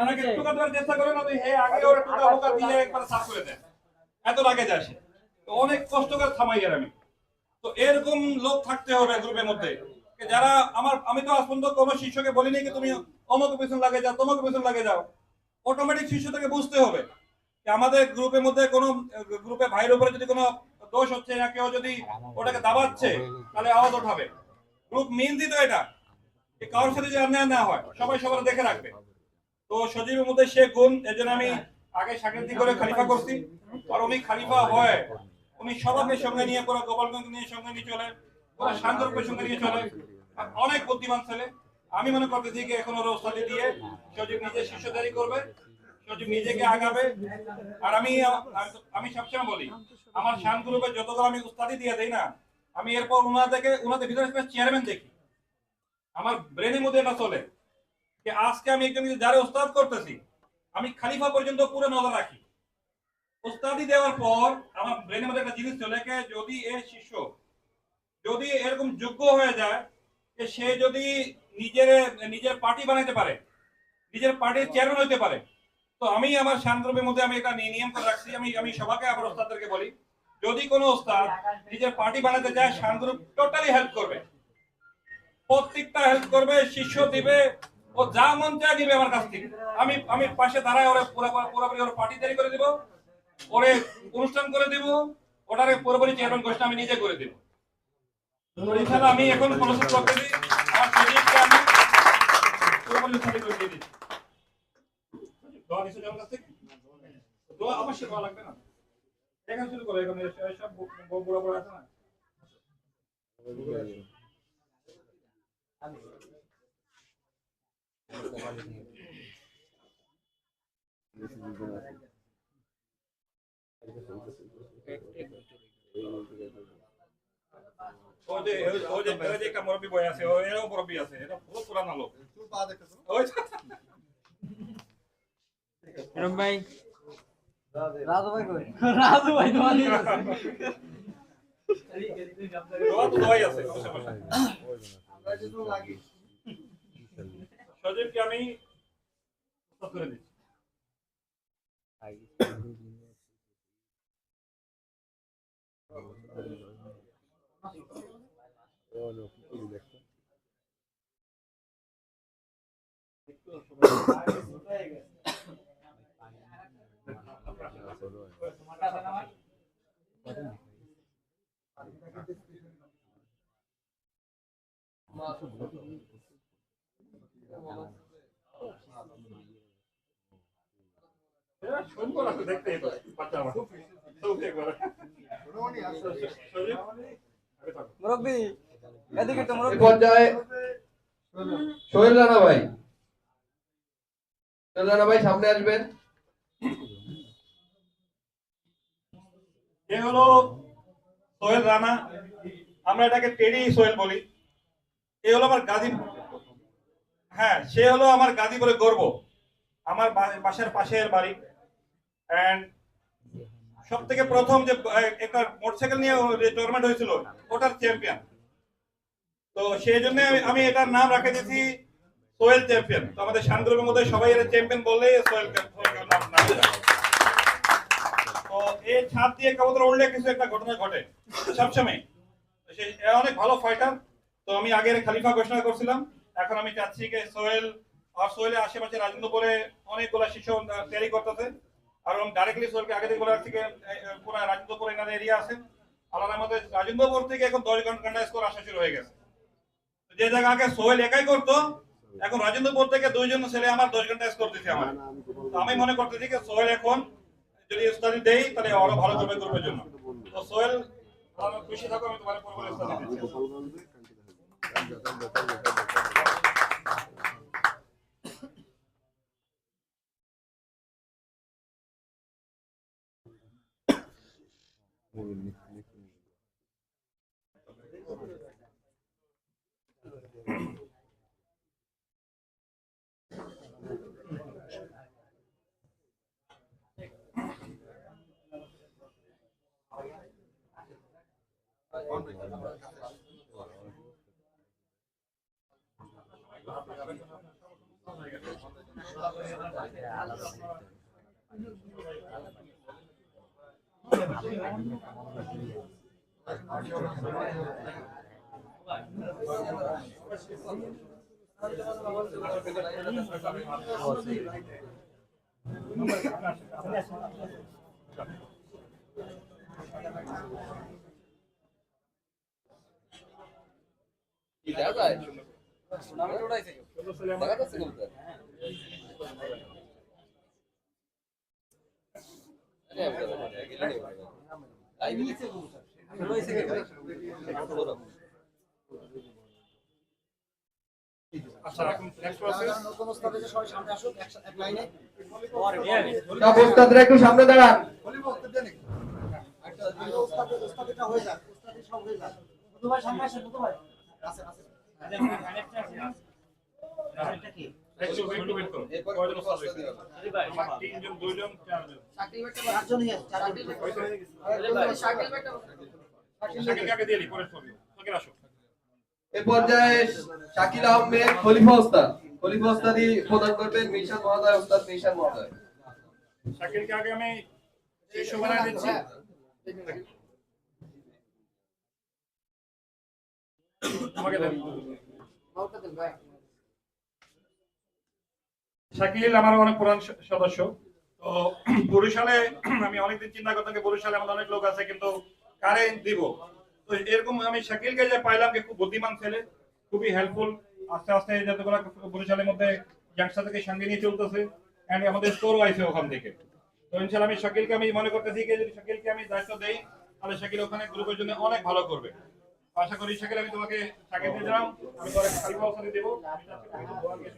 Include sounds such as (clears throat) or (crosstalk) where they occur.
মানে কি টুকা চেষ্টা করে না হে আগে ওরা টুকা বোকা দিয়ে একবার সাফ করে দেয় এত লাগে যায় সে। তো অনেক কষ্ট করে থামাই আর আমি। তো এরকম লোক থাকতে হবে গ্রুপের মধ্যে। যারা আমার আমি তো আজ পর্যন্ত কোনো শিষ্যকে বলিনি কি তুমি অমুক পেছন লাগে যাও তোমাকে পেছন লাগে যাও। অটোমেটিক শিষ্য থেকে বুঝতে হবে। যে আমাদের গ্রুপের মধ্যে কোনো গ্রুপে ভাইয়ের উপরে যদি কোনো দোষ হচ্ছে না কেউ যদি ওটাকে দাবাচ্ছে তাহলে আওয়াজ ওঠাবে। গ্রুপ মিনতি তো এটা কারোর সাথে যে অন্যায় না হয় সবাই সবার দেখে রাখবে। তো সজীবের মধ্যে সে গুণ এর জন্য আমি আগে সাকৃতি করে খালিফা করছি। আর উনি খালিফা হয়। উনি সবাইকে সঙ্গে নিয়ে, পুরো গোপালগঞ্জ নিয়ে সঙ্গে নিয়ে চলে, পুরো শান্তরূপের সঙ্গে নিয়ে চলে। অনেক বুদ্ধিমান ছেলে। আমি মনে করতেছি কি এখন ওর ওস্তাদি দিয়ে সজীব নিজে শিষ্যদারি করবে, সজীব নিজেকে আগাবে। আর আমি আমি সবসময় বলি, আমার শান গ্রুপে যতগুলো আমি উস্তাদি দিয়ে দেই না, আমি এরপর ওনাদেরকে ওনাদের ভিতরে চেয়ারম্যান দেখি। আমার ব্রেনের মধ্যে এটা চলে। যে আজকে আমি একজনকে যারা ওস্তাদ করতেছি, আমি খালিফা পর্যন্ত পুরো নজর রাখি। ওস্তাদি দেওয়ার পর আমার ব্রেনের মধ্যে একটা জিনিস চলে যে যদি শিষ্য, যদি এরকম যোগ্য হয়ে যায়, যে সে যদি নিজের নিজের পার্টি বানাইতে পারে, নিজের পার্টির চেয়ারম্যান হইতে পারে, তো আমি আমার শান্তরূপের মধ্যে আমি এটা নিয়ম করে রাখছি, আমি আমি সবাইকে আবার ওস্তাদদেরকে বলি, যদি কোনো ওস্তাদ নিজের পার্টি বানাতে চায় শান্তরূপ টোটালি হেল্প করবে। প্রত্যেকটা হেল্প করবে, শিষ্য দিবে ও যা মন চায় দিবে আমার কাছ থেকে। আমি আমি পাশে দাঁড়ায় ওরে পুরো, পুরোপুরি ওর পার্টি তৈরি করে দিব, ওরে অনুষ্ঠান করে দিব, ওটারে পুরোপুরি চেয়ারম্যান ঘোষণা আমি নিজে করে দিব। তো ইনশাআল্লাহ আমি এখন সজীবকে আমি কাছ থেকে? অবশ্যই লাগবে না। শুরু করো সব বড় বড় আছে না? ও যে ও যে ও যে একটা মুরব্বী বয় আছে ও এরও মুরব্বী আছে এটা বহুত পুরানা লোক ওই যে- রম ভাই রাজু ভাই কই রাজু ভাই তোমার দোয়া তো দোয়াই আছে কোনো সমস্যা নেই। সজীবকে আমি করে দিচ্ছি। সুন্দর আছে দেখতে। মুরব্বি এদিকে তো মুরব্বি। পর্যায়ে সোহেল রানা ভাই। সোহেল রানা ভাই সামনে আসবেন। এ হলো সোহেল রানা। আমরা এটাকে টেডি সোহেল বলি। এ হলো আমার গাজী হ্যাঁ সে হলো আমার গাজীপুরে গর্ব। আমার বাসার পাশের বাড়ি। এন্ড সব থেকে প্রথম যে একটা মোটরসাইকেল নিয়ে টুর্নামেন্ট হয়েছিল, ওটার চ্যাম্পিয়ন তো সেই জন্য আমি- এটার নাম রাখে দিয়েছি, সোহেল চ্যাম্পিয়ন তো আমাদের শান্তরূপের মধ্যে সবাই এর চ্যাম্পিয়ন নাম নাম তো এই ছাদ দিয়ে কেবল উঠলে কিছু একটা ঘটনা ঘটে, সবসময়। সে অনেক ভালো ফাইটার তো আমি আগের খালিফা ঘোষণা করছিলাম, এখন আমি চাচ্ছি যে সোহেল, আর সোহেলের আশেপাশে রাজেন্দ্রপুরে অনেকগুলো শিশু তৈরি করতেছে। আর ডাইরেক্টলি সোহেলকে আগে থেকে বলে রাখছি পুরো রাজেন্দ্রপুর এনাদের এরিয়া আছে। আল্লাহর আমাদের রাজেন্দ্রপুর থেকে এখন দশ ঘণ্টা স্কোর আসা শুরু হয়ে গেছে। যে জায়গা আগে সোহেল একাই করতো এখন রাজেন্দ্রপুর থেকে দুইজন ছেলে আমার দশ ঘণ্টা স্কোর দিচ্ছে আমার তো আমি মনে করতেছি যে সোহেল এখন যদি স্টাডি দেই তাহলে আরও ভালো করবে গ্রুপের জন্য। তো সোহেল খুশি থাকো আমি তোমার পরবর্তী স্টাডি দিচ্ছি। Gracias. দেখা যায় নামে উড়াইছে দেখা যাচ্ছে কবুতর আরে একটু সামনে দাঁড়ান। হয়ে হয়ে সামনে আসেন ভাই। একটু। কয়জন শাকিল কাকে পরের ছবি। আসো। এ পর্যায়ে শাকিল আহমেদ খলিফা ওস্তাদ। খলিফা ওস্তাদি প্রদান করবেন মিশান মহোদয় ওস্তাদ মিশান মহোদয়। শাকিলকে আগে আমি শিশু বানায় দিচ্ছি। আমাকে দেন। শাকিল আমার অনেক পুরান সদস্য। তো বরিশালে (clears throat) আমি অনেকদিন চিন্তা করতাম যে বরিশালে আমাদের অনেক লোক আছে, কিন্তু কারে দিব? তো এরকম আমি শাকিলকে যে পাইলাম যে খুব বুদ্ধিমান ছেলে, খুবই হেল্পফুল আস্তে আস্তে যতগুলো বরিশালের মধ্যে ইয়াংস্টার থেকে সঙ্গে নিয়ে চলতেছে এন্ড আমাদের স্টোরও আইছে ওখান থেকে। তো ইনশাল্লাহ আমি শাকিলকে আমি মনে করতেছি যে যদি শাকিলকে আমি দায়িত্ব দেই, তাহলে শাকিল ওখানে গ্রুপের জন্য অনেক ভালো করবে। আশা করি শাকিল আমি তোমাকে শাকিল দিয়ে দিলাম, আমি পরে খালিফা ওখানে দেবো। আমি চাচ্ছি তুমি একটু দোয়া নিয়ে